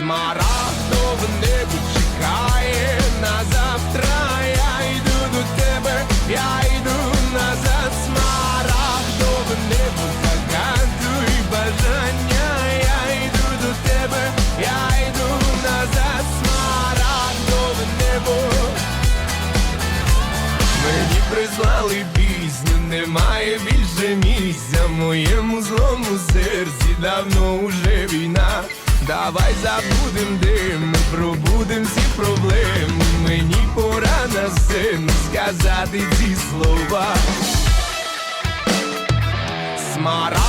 Смарагдове небо чекає на завтра. Я йду до тебе, я йду назад. Смарагдове небо загадуй бажання. Я йду до тебе, я йду назад. Смарагдове небо. Мені прислали пісню, немає більше місця моєму злому серці давно уже війна. Давай забудем дим, пробудем всі проблеми. Мені пора на син сказати ці слова. Смарагдове